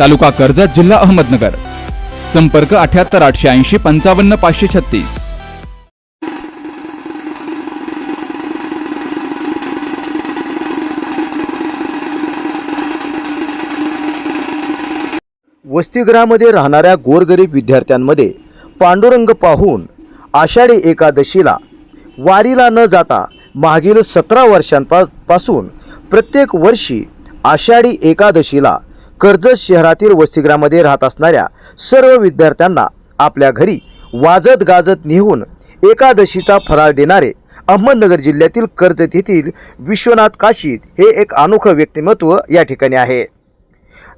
तालुका कर्जत जिल्हा अहमदनगर. संपर्क अठ्याहत्तर आठशे ऐंशी पंचावन्न पाचशे छत्तीस. वसतिगृहामध्ये राहणाऱ्या गोरगरीब विद्यार्थ्यांमध्ये पांडुरंग पाहून आषाढी एकादशीला वारीला न जाता मागील सतरा वर्षांपासून प्रत्येक वर्षी आषाढी एकादशीला कर्जत शहरातील वसतिगृहामध्ये राहत असणाऱ्या सर्व विद्यार्थ्यांना आपल्या घरी वाजत गाजत नेहून एकादशीचा फराळ देणारे अहमदनगर जिल्ह्यातील कर्जत येथील विश्वनाथ काशीद हे एक अनोखं व्यक्तिमत्व या ठिकाणी आहे.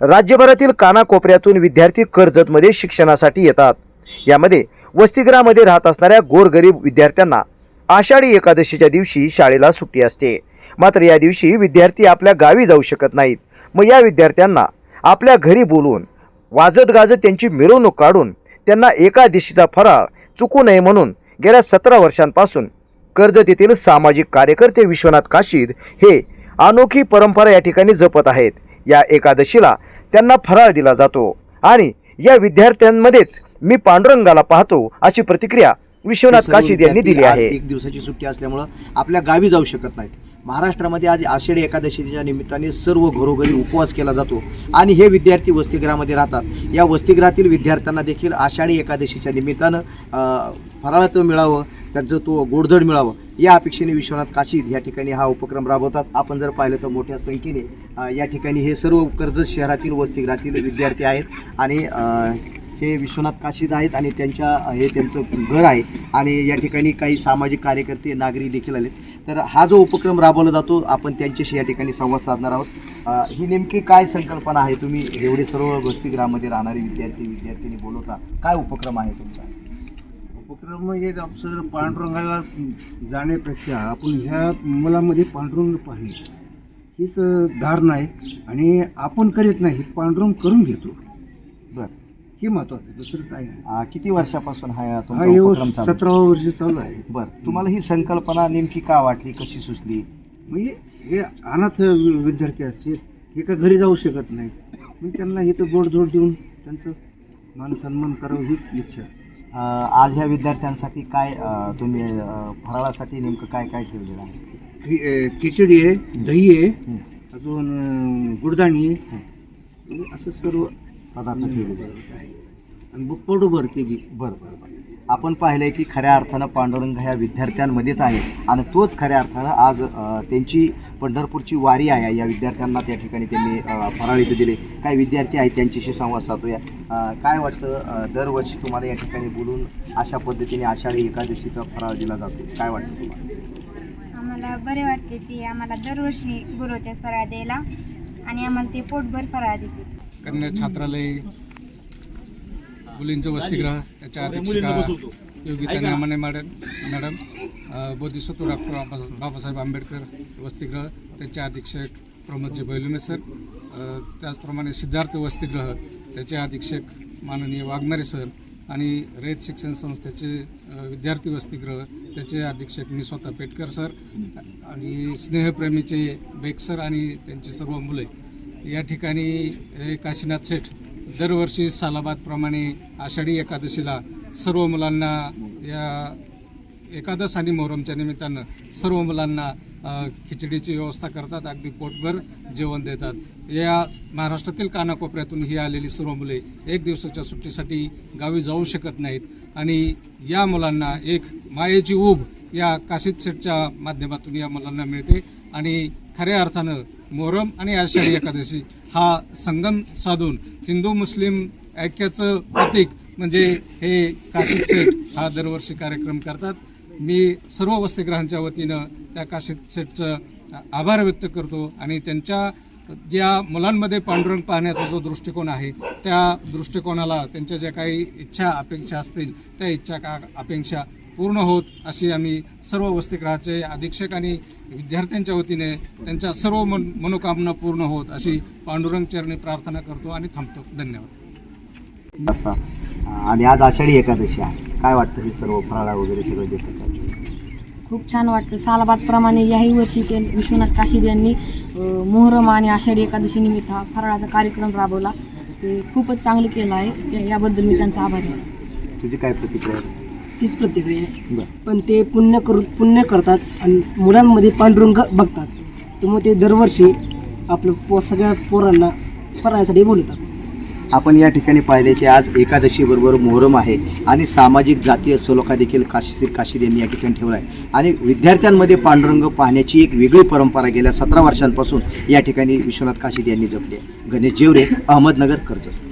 राज्यभरातील कानाकोपऱ्यातून विद्यार्थी कर्जतमध्ये शिक्षणासाठी येतात. यामध्ये वसतिगृहामध्ये राहत असणाऱ्या गोरगरीब विद्यार्थ्यांना आषाढी एकादशीच्या दिवशी शाळेला सुट्टी असते. मात्र या दिवशी विद्यार्थी आपल्या गावी जाऊ शकत नाहीत. मग या विद्यार्थ्यांना आपल्या घरी बोलवून वाजत गाजत त्यांची मिरवणूक काढून त्यांना एकादशीचा फराळ चुकू नये म्हणून गेल्या सतरा वर्षांपासून कर्जत येथील सामाजिक कार्यकर्ते विश्वनाथ काशीद हे अनोखी परंपरा या ठिकाणी जपत आहेत. या एकादशीला त्यांना फराळ दिला जातो आणि या विद्यार्थ्यांमध्येच मी पांडुरंगाला पाहतो अशी प्रतिक्रिया विश्वनाथ काशीद यांनी दिली आहे. एक दिवसाची सुट्टी असल्यामुळं आपल्या गावी जाऊ शकत नाहीत. महाराष्ट्रामध्ये आज आषाढी एकादशीच्या निमित्ताने सर्व घरोघरी उपवास केला जातो आणि हे विद्यार्थी वसतिगृहामध्ये राहतात. या वसतिगृहातील विद्यार्थ्यांना देखील आषाढी एकादशीच्या निमित्तानं फराळाचं मिळावं त्यांचं तो गोडधड मिळावं या अपेक्षेने विश्वनाथ काशीद या ठिकाणी हा उपक्रम राबवतात. आपण जर पाहिलं तर मोठ्या संख्येने या ठिकाणी हे सर्व कर्जत शहरातील वसतिगृहातील विद्यार्थी आहेत आणि हे विश्वनाथ काशीद आहेत आणि त्यांच्या हे त्यांचं घर आहे आणि या ठिकाणी काही सामाजिक कार्यकर्ते नागरिक देखील आले तर हा जो उपक्रम राबवला जातो आपण त्यांच्याशी या ठिकाणी संवाद साधणार आहोत. ही नेमकी काय संकल्पना आहे? तुम्ही एवढे सर्व वसतिगृहामध्ये राहणारे विद्यार्थी विद्यार्थिनी बोलवता. काय उपक्रम आहे तुमचा? उपक्रम म्हणजे आमचं पांडुरंगाला जाण्यापेक्षा आपण ह्या मुलामध्ये पांडुरंग पाहणे हीच धारणा आहे आणि आपण करीत नाही पांडुरंग करून घेतो. बरं. हे महत्वाचं आहे? दुसरं नाही. अ, किती वर्षापासून हा हा तुमचा येऊ उपक्रम चालू आहे? सतरावं वर्ष चालू आहे. बरं तुम्हाला ही संकल्पना नेमकी का वाटली? कशी सुचली? म्हणजे हे अनाथ विद्यार्थी असतील हे का घरी जाऊ शकत नाही? मग त्यांना इथं गोडधोड देऊन त्यांचं मान सन्मान करावं हीच इच्छा. आहे. अ, आज ह्या विद्यार्थ्यांसाठी काय अ, तुम्ही अ, फराळासाठी नेमकं काय काय ठेवलेलं आहे? खि- अं, खिचडी आहे दही आहे. अजून अं, गुडदाणी आहे. म्हणजे असं सर्व पदार्थ ठेवलेले आहे. आणि पोटभर ते बी. बरं बरं बरं. आपण पाहिलंय की खऱ्या अर्थानं पांडुरंग ह्या विद्यार्थ्यांमध्येच आहे. आणि तोच खऱ्या अर्थानं आज अ, त्यांची पंढरपूरची वारी आहे. या विद्यार्थ्यांना त्या ठिकाणी त्यांनी अ, फराळीचं दिले. काही विद्यार्थी आहेत त्यांच्याशी संवाद साधूया. अ, काय वाटतं अ, दरवर्षी तुम्हाला या ठिकाणी बोलून अशा पद्धतीने आषाढी एकादशीचा फराळ दिला जातो? काय वाटतं तुम्हाला? आम्हाला बरे वाटते ती आम्हाला दरवर्षी बोलवते फराळ द्यायला आणि आम्हाला ते पोटभर फराळ देते कन्या छात्रालय मुलींचं वसतिगृह त्याच्या अध्यक्षिका योगिता निर्माणे मॅडम मॅडम बोधिसत्व डॉक्टर बाबा- बाबासाहेब आंबेडकर वसतिगृह त्याचे अधीक्षक प्रमोदजी बैलुमे सर त्याचप्रमाणे सिद्धार्थ वसतिगृह त्याचे अधीक्षक माननीय वाघमारे सर आणि रयत शिक्षण संस्थेचे विद्यार्थी वसतिगृह त्याचे अधीक्षक मी स्वतः पेटकर सर आणि स्नेहप्रेमीचे बेक सर आणि त्यांची सर्व मुले. या ठिकाणी काशीनाथ सेठ दरवर्षी सालाबादप्रमाणे आषाढी एकादशीला सर्व मुलांना या एकादश आणि मोहरमच्या निमित्तानं सर्व मुलांना खिचडीची व्यवस्था करतात अगदी पोटभर जेवण देतात. या महाराष्ट्रातील कानाकोपऱ्यातून ही आलेली सर्व मुले एक दिवसाच्या सुट्टीसाठी गावी जाऊ शकत नाहीत आणि या मुलांना एक मायेची ऊब या काशीत सेटच्या माध्यमातून या मुलांना मिळते आणि खऱ्या अर्थानं मोहरम आणि आषाढी एकादशी हा संगम साधून हिंदू मुस्लिम ऐक्याचं प्रतीक म्हणजे हे काशीद सेठ हा दरवर्षी कार्यक्रम करतात. मी सर्व वसतिग्रहांच्या वतीनं त्या काशीद सेठचं आभार व्यक्त करतो आणि त्यांच्या ज्या मुलांमध्ये पांडुरंग पाहण्याचा जो दृष्टिकोन आहे त्या दृष्टिकोनाला त्यांच्या ज्या काही इच्छा अपेक्षा असतील त्या इच्छा का अपेक्षा पूर्ण होत अशी आम्ही सर्व वसतिगृहाचे अधीक्षक आणि विद्यार्थ्यांच्या वतीने त्यांच्या सर्व मन मनोकामना पूर्ण होत अशी पांडुरंग चरणी प्रार्थना करतो आणि थांबतो. धन्यवाद. असता आणि आज आषाढी एकादशी आहे. काय वाटतं हे सर्व फराळा वगैरे सगळं देतात खूप छान वाटतं. सालाबादप्रमाणे याही वर्षी ते विश्वनाथ काशीद यांनी मोहरम आणि आषाढी एकादशी निमित्त हा फराळाचा कार्यक्रम राबवला. ते खूपच चांगलं केलं आहे. याबद्दल मी त्यांचा आभारी आहे. तुझी काय प्रतिक्रिया? आहे तीच प्रतिक्रिया आहे. बरं. पण ते पुण्य करू पुण्य करतात आणि मुलांमध्ये पांडुरंग बघतात. त्यामुळे ते दरवर्षी आपलं पो सगळ्या पोरांना फराळासाठी बोलवतात आपण या ठिकाणी पाहिले की आज एकादशी बरोबर मोहरम आहे आणि सामाजिक जातीय सलोखा देखील काशी काशीद यांनी या ठिकाणी ठेवला आहे. आणि विद्यार्थ्यांमध्ये पांडुरंग पाहण्याची एक वेगळी परंपरा गेल्या सतरा वर्षांपासून या ठिकाणी विश्वनाथ काशीद यांनी जपली आहे. गणेश जेवरे अहमदनगर कर्जत.